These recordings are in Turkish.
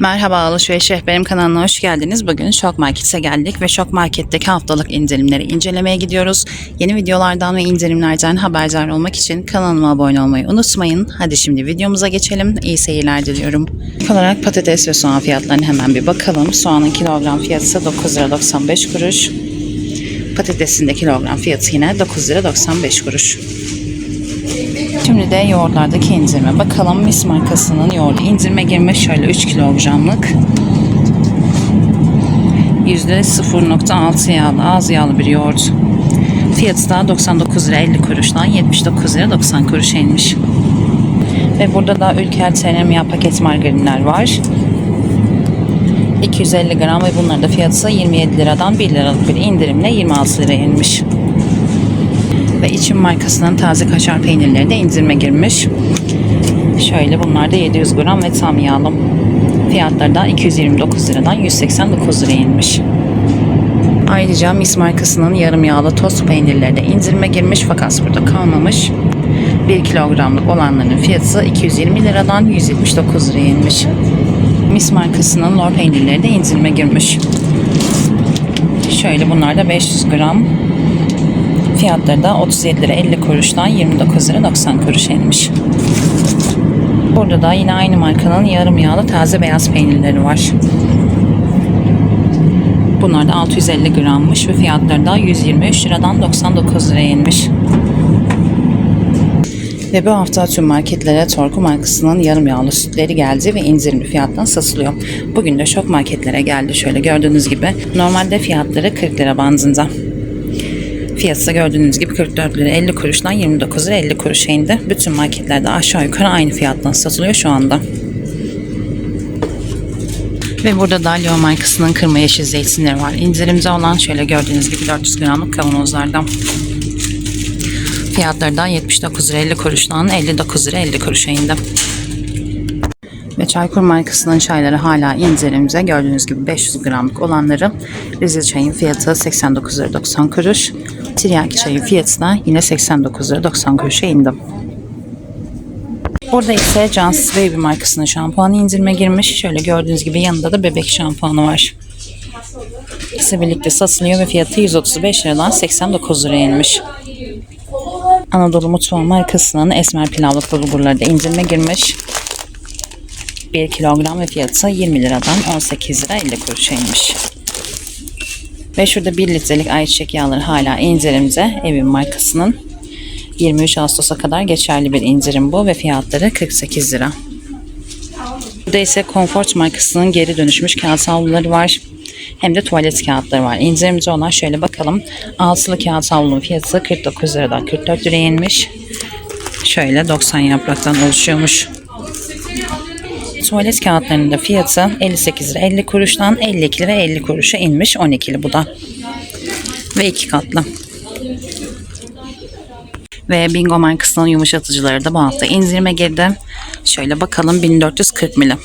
Merhaba Alışveriş Rehberim kanalına hoş geldiniz. Bugün Şok Market'e geldik ve Şok Market'teki haftalık indirimleri incelemeye gidiyoruz. Yeni videolardan ve indirimlerden haberdar olmak için kanalıma abone olmayı unutmayın. Hadi şimdi videomuza geçelim. İyi seyirler diliyorum. İlk olarak patates ve soğan fiyatlarına hemen bir bakalım. Soğanın kilogram fiyatı 9 lira 95 kuruş. Patatesin de kilogram fiyatı yine 9 lira 95 kuruş. Şimdi de yoğurtlardaki indirime bakalım. Mis markasının yoğurdu indirime girmiş. Şöyle 3 kilogramlık. %0.6 yağlı, az yağlı bir yoğurt. Fiyatı da 99 lira 50 kuruştan 79 lira 90 kuruş inmiş. Ve burada da Ülker tereyağı paket margarinler var. 250 gram ve bunların da fiyatı 27 liradan 1 liralık bir indirimle 26 liraya inmiş ve içim markasının taze kaşar peynirleri de indirime girmiş. Şöyle bunlar da 700 gram ve tam yağlı. Fiyatları da 229 liradan 189 liraya inmiş. Ayrıca Mis markasının yarım yağlı tost peynirleri de indirime girmiş fakat burada kalmamış. 1 kilogramlık olanların fiyatı 220 liradan 179 liraya inmiş. Mis markasının lor peynirleri de indirime girmiş. Şöyle bunlar da 500 gram Fiyatları da 37 lira 50 kuruştan 29 lira 90 kuruş inmiş. Burada da yine aynı markanın yarım yağlı taze beyaz peynirleri var. Bunlar da 650 grammış ve fiyatları da 123 liradan 99 liraya inmiş. Ve bu hafta tüm marketlere Torku markasının yarım yağlı sütleri geldi ve indirimli fiyattan satılıyor. Bugün de şok marketlere geldi şöyle gördüğünüz gibi. Normalde fiyatları 40 lira bandında. Fiyatı da gördüğünüz gibi 44 lira 50 kuruştan 29 lira 50 kuruşa indi. Bütün marketlerde aşağı yukarı aynı fiyattan satılıyor şu anda. Ve burada da Leo markasının kırma yeşil zeytinleri var. İndirimde olan şöyle gördüğünüz gibi 400 gramlık kavanozlardan. Fiyatları da 79 lira 50 kuruştan 59 lira 50 kuruşa indi. Çaykur markasının çayları hala indirimde. Gördüğünüz gibi 500 gramlık olanları Rize çayın fiyatı 89 lira 90 kuruş. Tiryaki çayın fiyatı da yine 89 lira 90 kuruşa indi. Burada ise Johnson's Baby markasının şampuanı indirime girmiş. Şöyle gördüğünüz gibi yanında da bebek şampuanı var. İkisi birlikte satılıyor ve fiyatı 135 liradan 89 liraya inmiş. Anadolu Mutfağı markasının esmer pilavlık bulgurları da indirime girmiş. 1 kilogram ve fiyatı 20 liradan 18 lira 50 kuruşa inmiş. Ve şurada 1 litrelik ayçiçek yağları hala indirimde. Evin markasının 23 Ağustos'a kadar geçerli bir indirim bu ve fiyatları 48 lira. Burada ise Comfort markasının geri dönüşmüş kağıt havluları var. Hem de tuvalet kağıtları var. İndirimci olan şöyle bakalım. Altılı kağıt havlunun fiyatı 49 liradan 44 liraya inmiş. Şöyle 90 yapraktan oluşuyormuş. Tuvalet kağıtlarının da fiyatı 58 lira 50 kuruştan 52 lira 50 kuruşa inmiş. 12'li bu da. Ve iki katlı. Ve Bingo markasının yumuşatıcıları da bu hafta indirime girdi. Şöyle bakalım 1440 milim.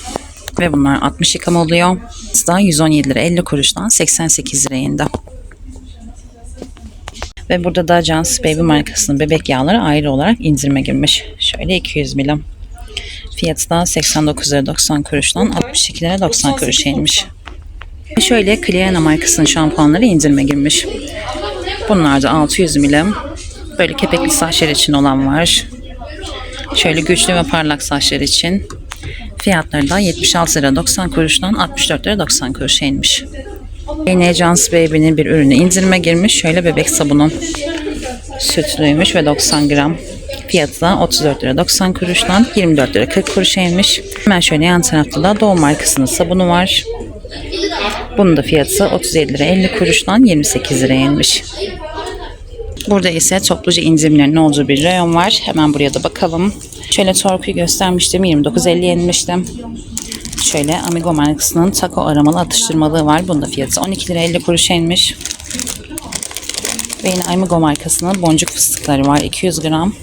Ve bunlar 60 yıkama oluyor. Daha 117 lira 50 kuruştan 88 liraya indi. Ve burada da John's Baby markasının bebek yağları ayrı olarak indirime girmiş. Şöyle 200 milim. Fiyatı da 89 lira 90 kuruştan 62 lira 90 kuruşa inmiş. Şöyle Cliana markasının şampuanları indirime girmiş. Bunlar da 600 milim. Böyle kepekli saçlar için olan var. Şöyle güçlü ve parlak saçlar için. Fiyatları da 76 lira 90 kuruştan 64 lira 90 kuruşa inmiş. Yine John's Baby'nin bir ürünü indirime girmiş. Şöyle bebek sabunu. Sütlüymüş ve 90 gram. Fiyatı da 34 lira 90 kuruştan 24 lira 40 kuruşa inmiş. Hemen şöyle yan tarafta da Doğu markasının sabunu var. Bunun da fiyatı 37 lira 50 kuruştan 28 liraya inmiş. Burada ise topluca indirimlerin olduğu bir reyon var. Hemen buraya da bakalım. Şöyle Torku'yu göstermiştim. 29.50 yenmiştim. Şöyle Amigo markasının taco aramalı atıştırmalığı var. Bunda fiyatı 12 lira 50 kuruşa inmiş. Ve yine Amigo markasının boncuk fıstıkları var. 200 gram.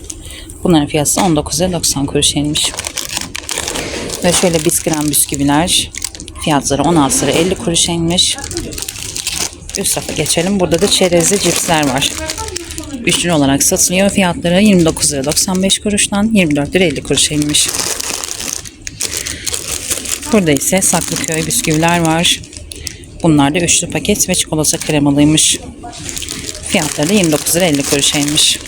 Bunların fiyatı 19 lira 90 kuruşa inmiş. Ve şöyle bisküven bisküviler. Fiyatları 16 lira 50 kuruşa inmiş. Üst tarafa geçelim. Burada da çerezli cipsler var. Üçlü olarak satılıyor. Fiyatları 29 lira 95 kuruştan 24 lira 50 kuruşa inmiş. Burada ise Saklıköy bisküviler var. Bunlar da üçlü paket ve çikolata kremalıymış. Fiyatları da 29 lira 50 kuruşaymış.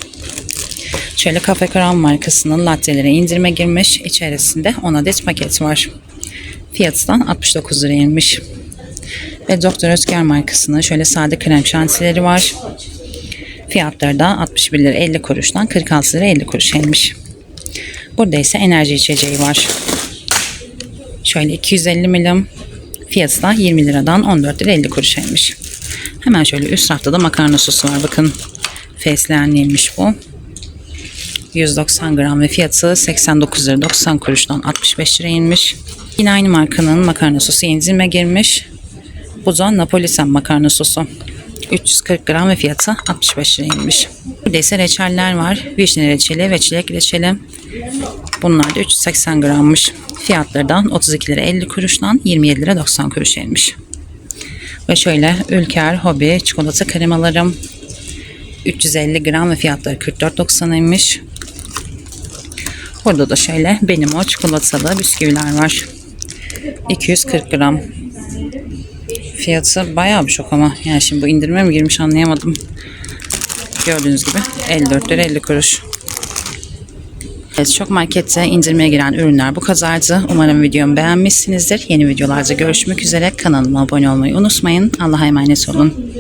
Şöyle Cafe Crown markasının lattelere indirime girmiş. İçerisinde 10 adet paket var. Fiyatından 69 liraymış. Ve Doktor Özker markasının şöyle sade krem şantileri var. Fiyatları da 61 lira 50 kuruştan 46 lira 50 kuruşaymış. Burada ise enerji içeceği var. Şöyle 250 milim. Fiyatı da 20 liradan 14 lira 50 kuruşaymış. Hemen şöyle üst rafta da makarna sosu var. Bakın fesleğenliymiş bu. 190 gram ve fiyatı 89 lira 90 kuruştan 65 lira inmiş. Yine aynı markanın makarna sosu indirime girmiş. Bu da Napoliten makarna sosu. 340 gram ve fiyatı 65 lira inmiş. Burada ise reçeller var. Vişne reçeli ve çilek reçeli. Bunlar da 380 grammış. Fiyatlardan 32 lira 50 kuruştan 27 lira 90 kuruş inmiş. Ve şöyle Ülker Hobi çikolata kremalarım 350 gram ve fiyatları 44.90'ymış. Burada da şöyle benim o çikolatalı bisküviler var. 240 gram. Fiyatı bayağı bir çok ama. Yani şimdi bu indirime mi girmiş anlayamadım. Gördüğünüz gibi 54 lira 50 kuruş. Evet, çok markette indirmeye giren ürünler bu kadardı. Umarım videomu beğenmişsinizdir. Yeni videolarda görüşmek üzere. Kanalıma abone olmayı unutmayın. Allah'a emanet olun.